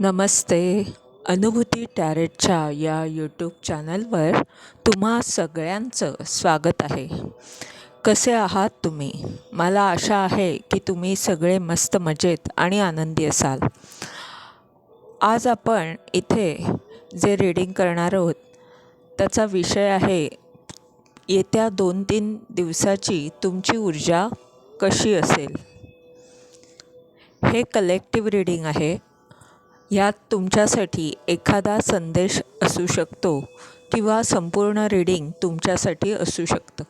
नमस्ते. अनुभूती टॅरेटच्या या यूट्यूब चॅनलवर तुम्हा सगळ्यांचं स्वागत आहे. कसे आहात तुम्ही? मला आशा आहे की तुम्ही सगळे मस्त मजेत आणि आनंदी असाल. आज आपण इथे जे रीडिंग करणार आहोत त्याचा विषय आहे येत्या दोन तीन दिवसाची तुमची ऊर्जा कशी असेल? हे कलेक्टिव्ह रीडिंग आहे. यात तुमच्यासाठी एखादा संदेश असू शकतो किंवा संपूर्ण रीडिंग तुमच्यासाठी असू शकतं.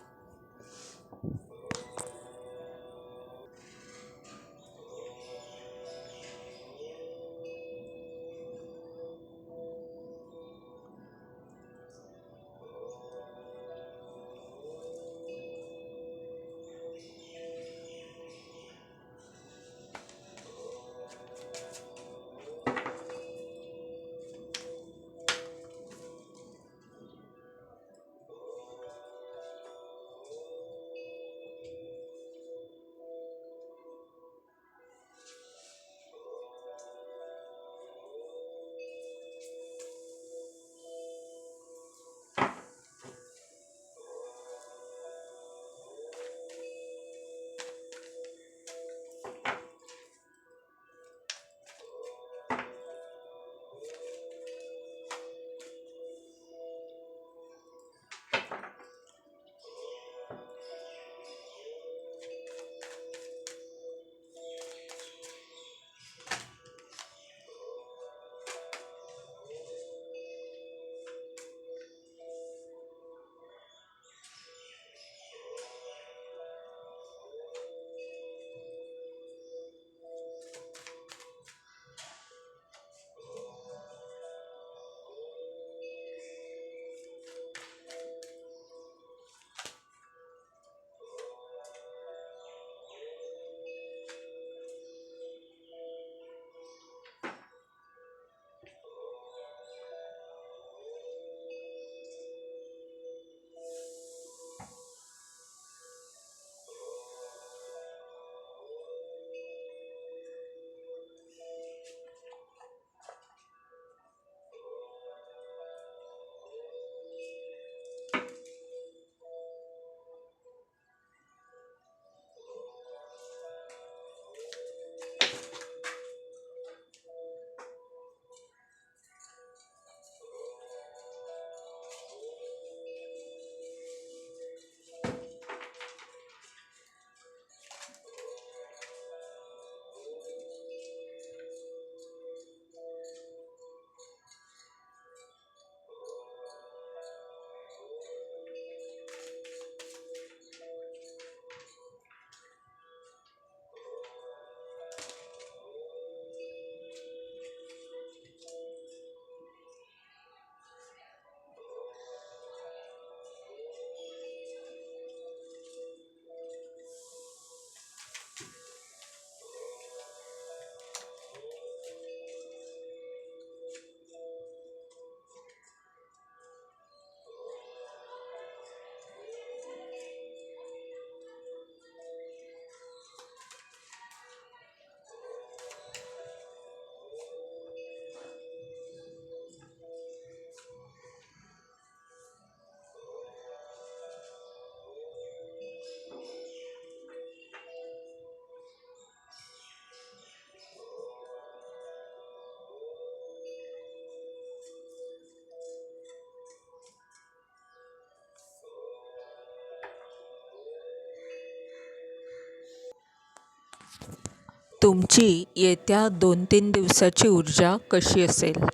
तुमची येत्या दोन तीन दिवसाची ऊर्जा कशी असेल?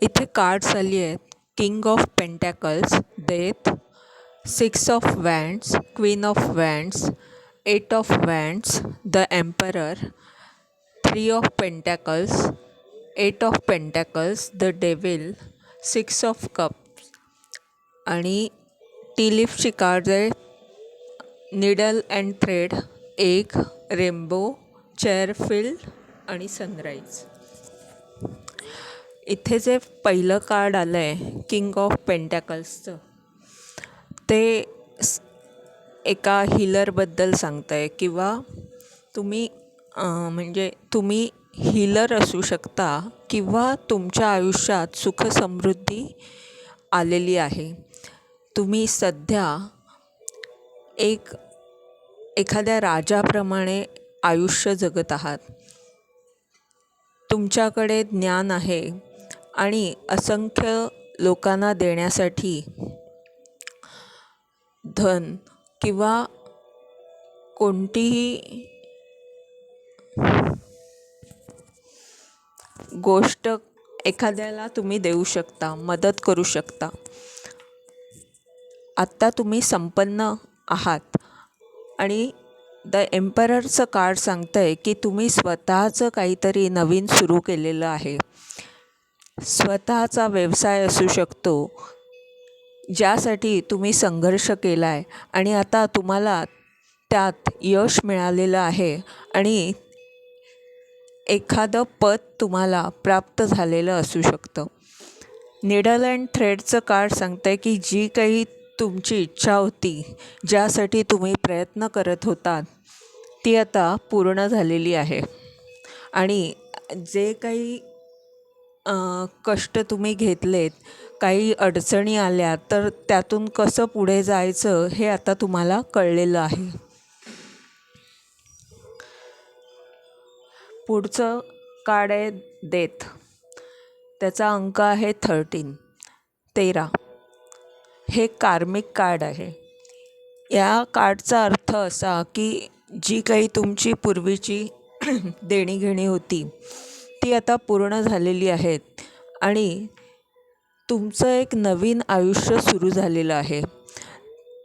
इथे कार्ड्स आली आहेत. King of pentacles death six of wands queen of wands eight of wands the emperor three of pentacles eight of pentacles the devil six of cups आणि टी लिफची कार्ड आहे. निडल अँड थ्रेड एक rainbow चेअरफिल्ड आणि sunrise इथे जे पहिलं card आलं आहे किंग ऑफ पेंटॅकल्सचं ते एका हिलरबद्दल सांगतं आहे किंवा तुम्ही म्हणजे तुम्ही हिलर असू शकता किंवा तुमच्या आयुष्यात सुखसमृद्धी आलेली आहे. तुम्ही सध्या एक एखाद्या राजाप्रमाणे आयुष्य जगत आहात. तुमच्याकडे ज्ञान आहे आणि असंख्य लोकांना देण्यासाठी धन किंवा कोणतीही गोष्ट एखाद्याला तुम्ही देऊ शकता मदत करू शकता. आत्ता तुम्ही संपन्न आहात. आणि द एम्पररचं कार्ड सांगतं आहे की तुम्ही स्वतःचं काहीतरी नवीन सुरू केलेलं आहे. स्वतःचा व्यवसाय असू शकतो ज्यासाठी तुम्ही संघर्ष केला आहे आणि आता तुम्हाला त्यात यश मिळालेलं आहे आणि एखादं पद तुम्हाला प्राप्त झालेलं असू शकतं. निडल अँड थ्रेडचं कार्ड सांगतं आहे की जी काही तुमची इच्छा होती ज्यासाठी तुम्ही प्रयत्न करत होतात ती आता पूर्ण झालेली आहे. आणि जे काही कष्ट तुम्ही घेतलेत काही अडचणी आल्या तर त्यातून कसं पुढे जायचं हे आता तुम्हाला कळलेलं आहे. पुढचं कार्ड आहे देत. त्याचा अंक आहे थर्टीन तेरा. हे कार्मिक कार्ड आहे. या कार्डचा अर्थ असा की जी काही तुमची पूर्वीची देणीघेणी होती ती आता पूर्ण झालेली आहेत आणि तुमचं एक नवीन आयुष्य सुरू झालेलं आहे.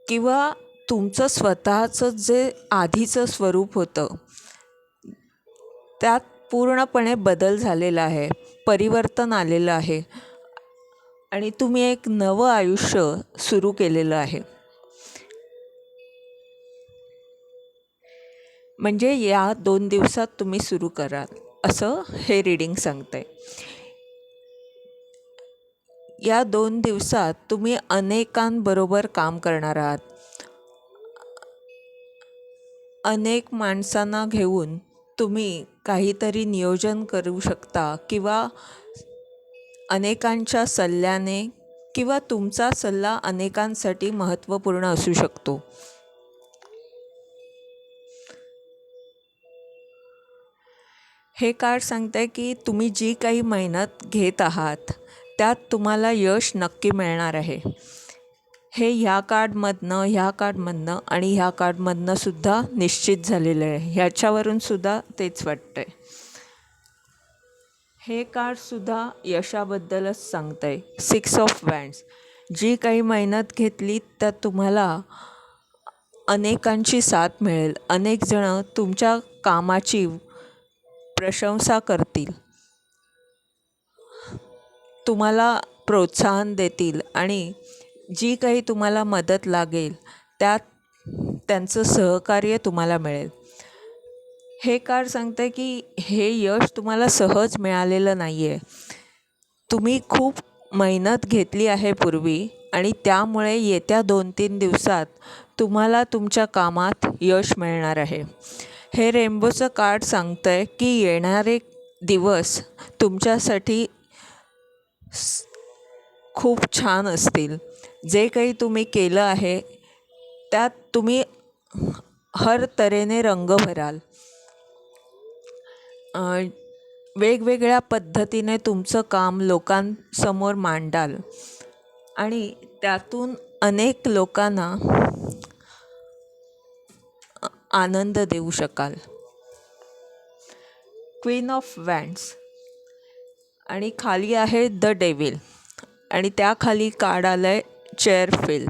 किंवा तुमचं स्वतःचं जे आधीचं स्वरूप होतं त्यात पूर्णपणे बदल झालेला आहे परिवर्तन आलेलं आहे. आणि तुम्ही एक नवं आयुष्य सुरू केलेलं आहे. म्हणजे या दोन दिवसात तुम्ही सुरू कराल असं हे रीडिंग सांगते या दोन दिवसात तुम्ही अनेकांबरोबर काम करणार आहात. अनेक माणसांना घेऊन तुम्ही काहीतरी नियोजन करू शकता किंवा अनेकांच्या सल्ल्याने किंवा तुमचा सल्ला अनेकांसाठी महत्त्वपूर्ण असू शकतो. हे कार्ड सांगतं आहे की तुम्ही जी काही मेहनत घेत आहात त्यात तुम्हाला यश नक्की मिळणार आहे. हे ह्या कार्डमधनं ह्या कार्डमधनं आणि ह्या कार्डमधनं सुद्धा निश्चित झालेलं आहे. ह्याच्यावरून सुद्धा तेच वाटतं आहे हे कार्डसुद्धा यशाबद्दलच सांगतं आहे सिक्स ऑफ वँड्स जी काही मेहनत घेतली त्यात तुम्हाला अनेकांची साथ मिळेल. अनेक जणं तुमच्या कामाची प्रशंसा करतील. तुम्हाला प्रोत्साहन देतील आणि जी काही तुम्हाला मदत लागेल त्यात त्यांचं सहकार्य तुम्हाला मिळेल. हे कार्ड सांगतं की हे यश तुम्हाला सहज मिळालेलं नाही आहे तुम्ही खूप मेहनत घेतली आहे पूर्वी आणि त्यामुळे येत्या दोन तीन दिवसात तुम्हाला तुमच्या कामात यश मिळणार आहे. हे रेम्बोचं कार्ड सांगतं आहे की येणारे दिवस तुमच्यासाठी खूप छान असतील. जे काही तुम्ही केलं आहे त्यात तुम्ही हर तऱ्हेने रंग भराल. वेगवेगळ्या पद्धतीने तुमचं काम लोकांसमोर मांडाल. आणि त्यातून अनेक लोकांना आनंद देऊ शकाल. क्वीन ऑफ वँड्स आणि खाली आहे द डेविल आणि त्याखाली कार्ड आलं आहे चेअरफिल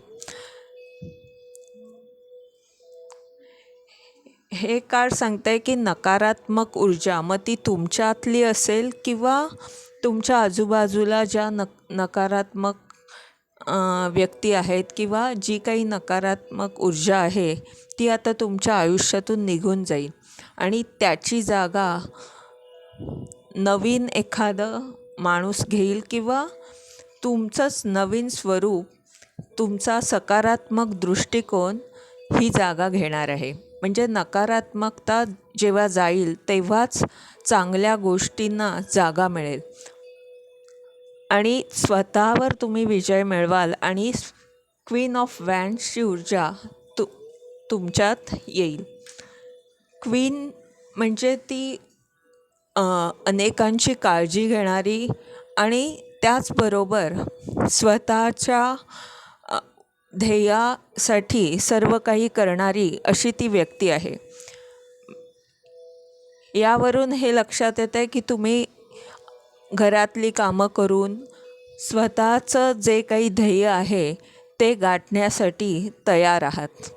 हे कार्ड सांगतं आहे की नकारात्मक ऊर्जा मग ती तुमच्यातली असेल किंवा तुमच्या आजूबाजूला ज्या नक नकारात्मक व्यक्ती आहेत किंवा जी काही नकारात्मक ऊर्जा आहे ती आता तुमच्या आयुष्यातून निघून जाईल. आणि त्याची जागा नवीन एखादं माणूस घेईल किंवा तुमचंच नवीन स्वरूप तुमचा सकारात्मक दृष्टिकोन ही जागा घेणार आहे. म्हणजे नकारात्मकता जेव्हा जाईल तेव्हाच चांगल्या गोष्टींना जागा मिळेल. आणि स्वतःवर तुम्ही विजय मिळवाल आणि क्वीन ऑफ वॅन्ड्सची ऊर्जा तु तुमच्यात येईल. क्वीन म्हणजे ती अनेकांची काळजी घेणारी आणि त्याचबरोबर स्वतःच्या ध्येयासाठी सर्व काही करणारी अशी ती व्यक्ती आहे. यावरून हे लक्षात येतं आहे की तुम्ही घरातली कामं करून स्वतःचं जे काही ध्येय आहे ते गाठण्यासाठी तयार आहात.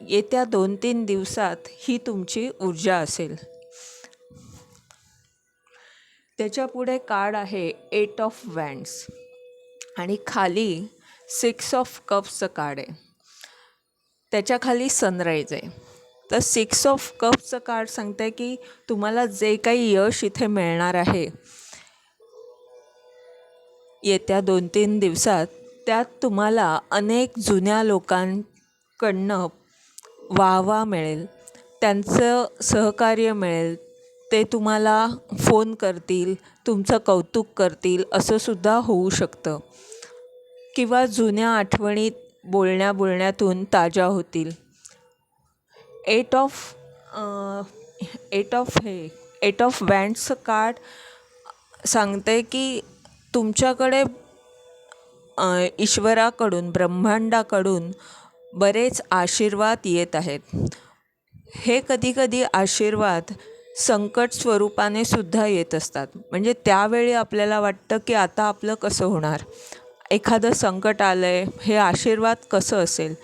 येत्या दोन तीन दिवसात ही तुमची ऊर्जा असेल. त्याच्या पुढे कार्ड आहे एट ऑफ वँड्स आणि खाली सिक्स ऑफ कप्सचं कार्ड आहे त्याच्याखाली सनराईज आहे. तर सिक्स ऑफ कप्सचं कार्ड सांगतंय की तुम्हाला जे काही यश इथे मिळणार आहे येत्या दोन तीन दिवसात त्यात तुम्हाला अनेक जुन्या लोकांकडनं वाहवा मिळेल त्यांचं सहकार्य मिळेल ते तुम्हाला फोन करतील तुमचं कौतुक करतील असं सुद्धा होऊ शकतं. किंवा जुन्या आठवणीत बोलण्या बोलण्यातून ताज्या होतील. एट ऑफ एट ऑफ हे एट ऑफ वँड्सचं कार्ड सांगते की तुमच्याकडे ईश्वराकडून ब्रह्मांडाकडून बरेच आशीर्वाद येत आहेत. हे कधीकधी आशीर्वाद संकट स्वरूपाने सुद्धा येत असतात. म्हणजे त्यावेळी आपल्याला वाटतं की आता आपलं कसं होणार? एखादं संकट आलं आहे हे आशीर्वाद कसं असेल?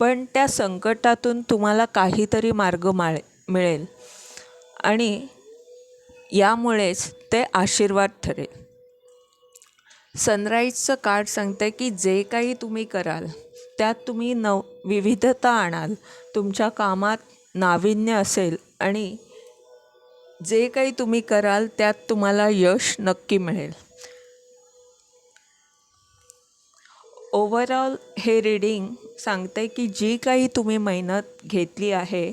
पण त्या संकटातून तुम्हाला काहीतरी मार्ग माळे मिळेल. आणि यामुळेच ते आशीर्वाद ठरेल. सनराईजचं कार्ड सांगते की जे काही तुम्ही कराल त्यात तुम्ही नव विविधता आणाल तुमच्या कामात नाविन्य असेल आणि जे काही तुम्ही कराल त्यात तुम्हाला यश नक्की मिळेल. ओव्हरऑल हे रीडिंग सांगते की जी काही तुम्ही मेहनत घेतली आहे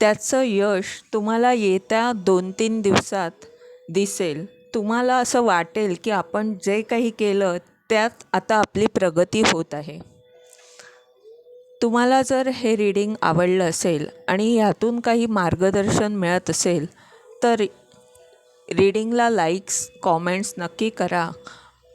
त्याचं यश तुम्हाला येत्या दोन तीन दिवसात दिसेल. तुम्हाला असं वाटेल की आपण जे काही केलं त्यात आता आपली प्रगती होत आहे. तुम्हाला जर हे रीडिंग आवडलं असेल आणि यातून काही मार्गदर्शन मिळत असेल तर रीडिंगला लाईक्स कॉमेंट्स नक्की करा.